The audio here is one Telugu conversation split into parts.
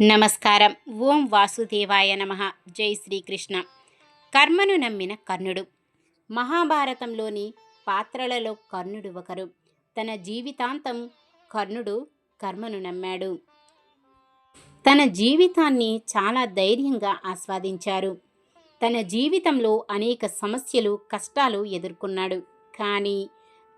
నమస్కారం. ఓం వాసుదేవాయ నమ. జై శ్రీకృష్ణ. కర్మను నమ్మిన కర్ణుడు. మహాభారతంలోని పాత్రలలో కర్ణుడు ఒకరు. తన జీవితాంతం కర్ణుడు కర్మను నమ్మాడు. తన జీవితాన్ని చాలా ధైర్యంగా ఆస్వాదించారు. తన జీవితంలో అనేక సమస్యలు కష్టాలు ఎదుర్కొన్నాడు. కానీ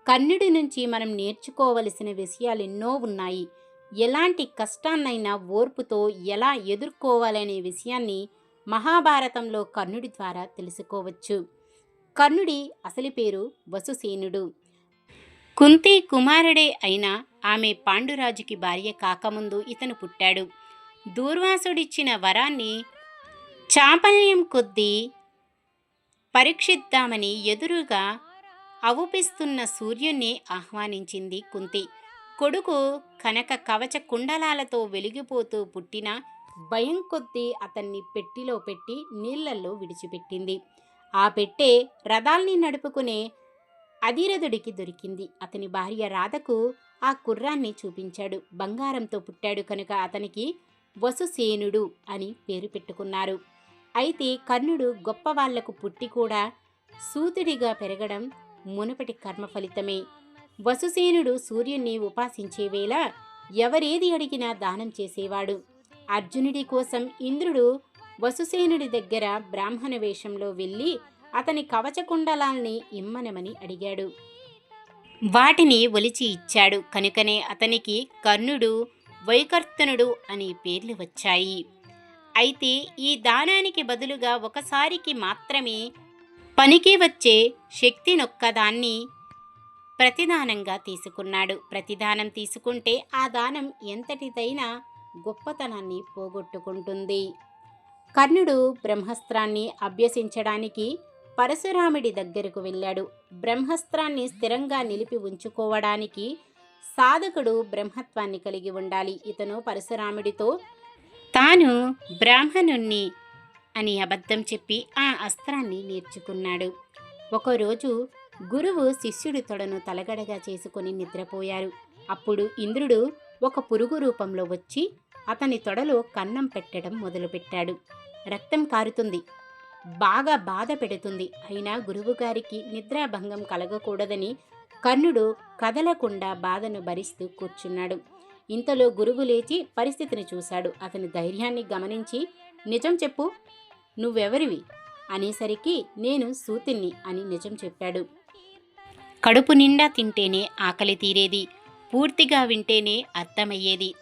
కర్ణుడి నుంచి మనం నేర్చుకోవలసిన విషయాలు ఎన్నో ఉన్నాయి. ఎలాంటి కష్టాన్నైనా ఓర్పుతో ఎలా ఎదుర్కోవాలనే విషయాన్ని మహాభారతంలో కర్ణుడి ద్వారా తెలుసుకోవచ్చు. కర్ణుడి అసలు పేరు వసుసేనుడు. కుంతి కుమారుడే అయిన ఆమె పాండురాజుకి భార్య కాకముందు ఇతను పుట్టాడు. దూర్వాసుడిచ్చిన వరాన్ని చాపల్యం కొద్దీ పరీక్షిద్దామని ఎదురుగా అవుపిస్తున్న సూర్యుణ్ణి ఆహ్వానించింది కుంతి. కొడుకు కనక కవచ కుండలాలతో వెలిగిపోతూ పుట్టిన భయం కొద్దీ అతన్ని పెట్టిలో పెట్టి నీళ్ళలో విడిచిపెట్టింది. ఆ పెట్టె రథాల్ని నడుపుకునే అధిరథుడికి దొరికింది. అతని భార్య రాధకు ఆ కుర్రాన్ని చూపించాడు. బంగారంతో పుట్టాడు కనుక అతనికి వసుసేనుడు అని పేరు పెట్టుకున్నారు. అయితే కర్ణుడు గొప్ప వాళ్ళకు పుట్టి కూడా సూతుడిగా పెరగడం మునుపటి కర్మ ఫలితమే వసుసేనుడు సూర్యుణ్ణి ఉపాసించే వేళ ఎవరేది అడిగినా దానం చేసేవాడు. అర్జునుడి కోసం ఇంద్రుడు వసుసేనుడి దగ్గర బ్రాహ్మణ వేషంలో వెళ్ళి అతని కవచకుండలాల్ని ఇమ్మనమని అడిగాడు. వాటిని ఒలిచి ఇచ్చాడు. కనుకనే అతనికి కర్ణుడు వైకర్తనుడు అనే పేర్లు వచ్చాయి. అయితే ఈ దానానికి బదులుగా ఒకసారికి మాత్రమే పనికి వచ్చే శక్తినొక్కదాన్ని ప్రతిదానంగా తీసుకున్నాడు. ప్రతిదానం తీసుకుంటే ఆ దానం ఎంతటిదైనా గొప్పతనాన్ని పోగొట్టుకుంటుంది. కర్ణుడు బ్రహ్మస్త్రాన్ని అభ్యసించడానికి పరశురాముడి దగ్గరకు వెళ్ళాడు. బ్రహ్మస్త్రాన్ని స్థిరంగా నిలిపి ఉంచుకోవడానికి సాధకుడు బ్రహ్మత్వాన్ని కలిగి ఉండాలి. ఇతను పరశురాముడితో తాను బ్రాహ్మణుణ్ణి అని అబద్ధం చెప్పి ఆ అస్త్రాన్ని నేర్చుకున్నాడు. ఒకరోజు గురువు శిష్యుడి తొడను తలగడగా చేసుకుని నిద్రపోయారు. అప్పుడు ఇంద్రుడు ఒక పురుగు రూపంలో వచ్చి అతని తొడలో కన్నం పెట్టడం మొదలుపెట్టాడు. రక్తం కారుతుంది. బాగా బాధ పెడుతుంది. అయినా గురువుగారికి నిద్రాభంగం కలగకూడదని కర్ణుడు కదలకుండా బాధను భరిస్తూ కూర్చున్నాడు. ఇంతలో గురువు లేచి పరిస్థితిని చూశాడు. అతని ధైర్యాన్ని గమనించి నిజం చెప్పు. నువ్వెవరివి? అనేసరికి నేను సూతిని అని నిజం చెప్పాడు. కడుపు నిండా తింటేనే ఆకలి తీరేది. పూర్తిగా వింటేనే అర్థమయ్యేది.